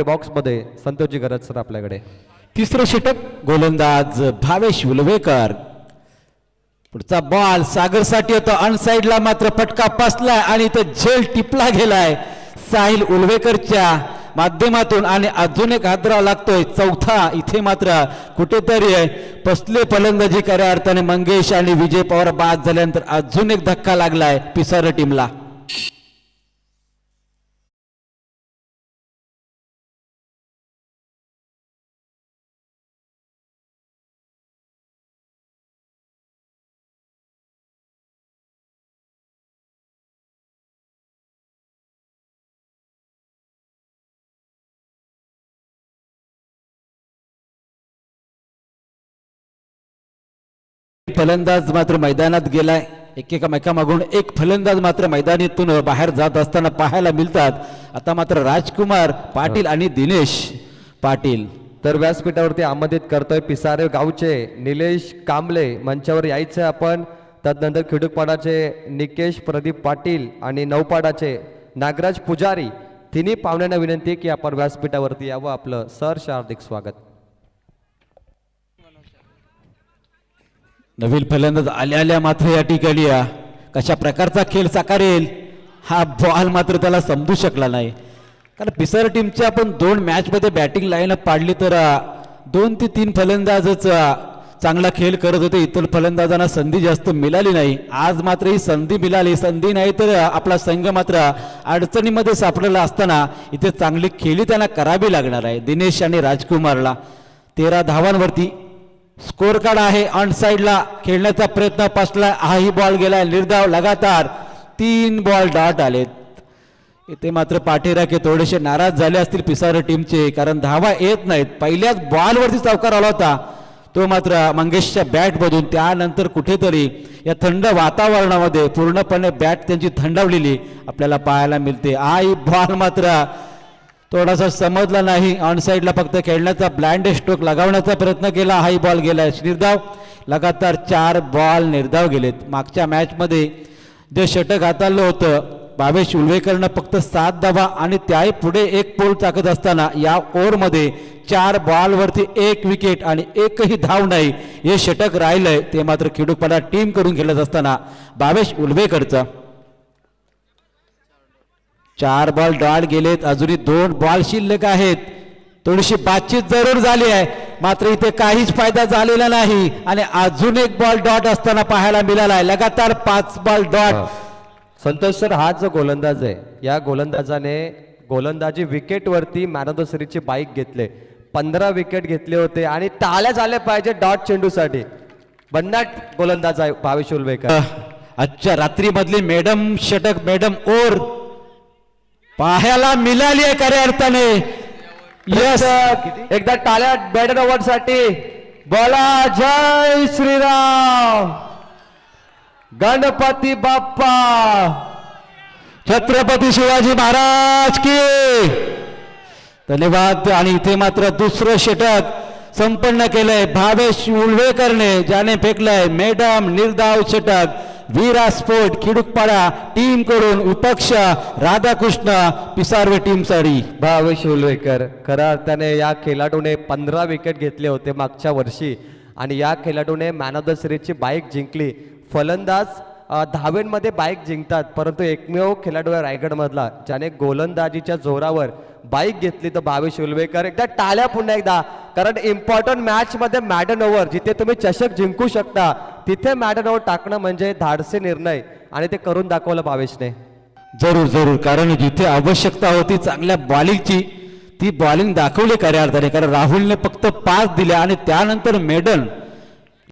बॉक्समध्ये संतोषजी गरज सर आपल्याकडे. तिसरं षटक गोलंदाज भावेश उलवेकर पुढचा बॉल सागरसाठी होता. अनसाईडला मात्र फटका पासलाय आणि तो झेल टिपला गेलाय. साहिल उलवेकरच्या माध्यमातून आणि अजून एक हादरा लागतोय. चौथा इथे मात्र कुठेतरी पसले फलंदाजी खऱ्या अर्थाने मंगेश आणि विजय पवार बाद झाल्यानंतर अजून एक धक्का लागलाय पिसार टीमला. फलंदाज मात्र मैदानात गेलाय. एकेकामेकामागून एक फलंदाज मात्र मैदानीतून बाहेर जात असताना पाहायला मिळतात. आता मात्र राजकुमार पाटील आणि दिनेश पाटील. तर व्यासपीठावरती आमंत्रित करतोय पिसारे गावचे निलेश कांबळे. मंचावर यायचे आपण. तदनंतर खिडूकपाडाचे निकेश प्रदीप पाटील आणि नौपाडाचे नागराज पुजारी. तिन्ही पाहुण्यांना विनंती की आपण व्यासपीठावरती यावं. आपलं सहर्ष हार्दिक स्वागत. नवीन फलंदाज आल्या आल्या मात्र या ठिकाणी या. कशा प्रकारचा खेळ साकारेल हा बॉल मात्र त्याला समजू शकला नाही. कारण पिसर टीमच्या आपण दोन मॅचमध्ये बॅटिंग लाईन पाडली तर दोन ते तीन फलंदाजच चांगला खेळ करत होते. इतर फलंदाजांना संधी जास्त मिळाली नाही. आज मात्र ही संधी मिळाली. संधी नाही तर आपला संघ मात्र अडचणीमध्ये सापडलेला असताना इथे चांगली खेळी त्यांना करावी लागणार आहे. दिनेश आणि राजकुमारला तेरा धावांवरती स्कोर कार्ड आहे ऑन साईडला. खेळण्याचा प्रयत्न पासला हाही बॉल गेलाय निर्धाव लगातार तीन बॉल डॉट आलेत. इथे मात्र पाठीराखे थोडेसे नाराज झाले असतील पिसार टीमचे कारण धावा येत नाहीत. पहिल्याच बॉलवरती चौकार आला होता. तो मात्र मंगेशच्या बॅटमधून त्यानंतर कुठेतरी या थंड वातावरणामध्ये पूर्णपणे बॅट त्यांची थंडावलेली आपल्याला पाहायला मिळते. आई बॉल मात्र थोडासा समजला नाही. ऑन साईडला फक्त खेळण्याचा ब्लँड स्ट्रोक लगावण्याचा प्रयत्न केला. हाही बॉल गेलाय. निर्धाव लगातार चार बॉल निर्धाव गेलेत. मागच्या मॅचमध्ये जे षटक हाताळलं होतं भावेश उलवेकरनं फक्त सात धावा आणि त्याही पुढे एक पोल टाकत असताना या ओव्हरमध्ये चार बॉलवरती एक विकेट आणि एकही धाव नाही हे षटक राहिलंय. ते मात्र खेडूपडा टीम करून खेळत असताना भावेश उलवेकरचं. चार बॉल डॉट गेलेत अजूनही दोन बॉल शिल्लक आहेत. थोडीशी बातचीत जरूर झाली आहे. मात्र इथे काहीच फायदा झालेला नाही आणि अजून एक बॉल डॉट असताना पाहायला मिळाला आहे. लगातार पाच बॉल डॉट. संतोष सर हा जो गोलंदाज आहे या गोलंदाजाने गोलंदाजी विकेटवरती मॅन ऑफ द सिरीजची बाईक घेतले. पंधरा विकेट घेतले होते आणि टाळ्या झाल्या पाहिजे डॉट चेंडूसाठी. बन्नाट गोलंदाज आहे भावेश उलवेकर. आजच्या रात्री मधली मॅडम षटक मॅडम ओर. पाहायला मिळाली आहे खऱ्या अर्थाने. यस एकदा टाळ्या बॅटन ओव्हरसाठी बोला जय श्रीराम. गणपती बाप्पा. छत्रपती शिवाजी महाराज की. धन्यवाद. आणि इथे मात्र दुसरं षटक संपन्न केलंय. भावेश उलवेकरने ज्याने फेकलंय. मॅडम निर्धाव षटक. वीरा स्पोर्ट खिडुकपाडा टीमकडून विपक्ष राधाकृष्ण पिसार्वे टीमसाठी भावेश उलवेकर खऱ्या अर्थाने या खेळाडूने पंधरा विकेट घेतले होते मागच्या वर्षी आणि या खेळाडूने मॅन ऑफ द सिरीजची बाईक जिंकली. फलंदाज धावेंमध्ये बाईक जिंकतात परंतु एकमेव खेळाडू आहे रायगडमधला ज्याने गोलंदाजीच्या जोरावर बाईक घेतली तर भावेश उलवेकर एकदा टाळ्या पुन्हा एकदा कारण इम्पॉर्टंट मॅचमध्ये मॅडन ओव्हर जिथे तुम्ही चषक जिंकू शकता तिथे मॅडन टाकणं म्हणजे धाडसे निर्णय आणि ते करून दाखवलं भावेशने. जरूर जरूर. कारण जिथे आवश्यकता होती चांगल्या बॉलिंगची ती बॉलिंग दाखवली खऱ्या अर्थाने. कारण राहुलने फक्त पाच दिल्या आणि त्यानंतर मेडन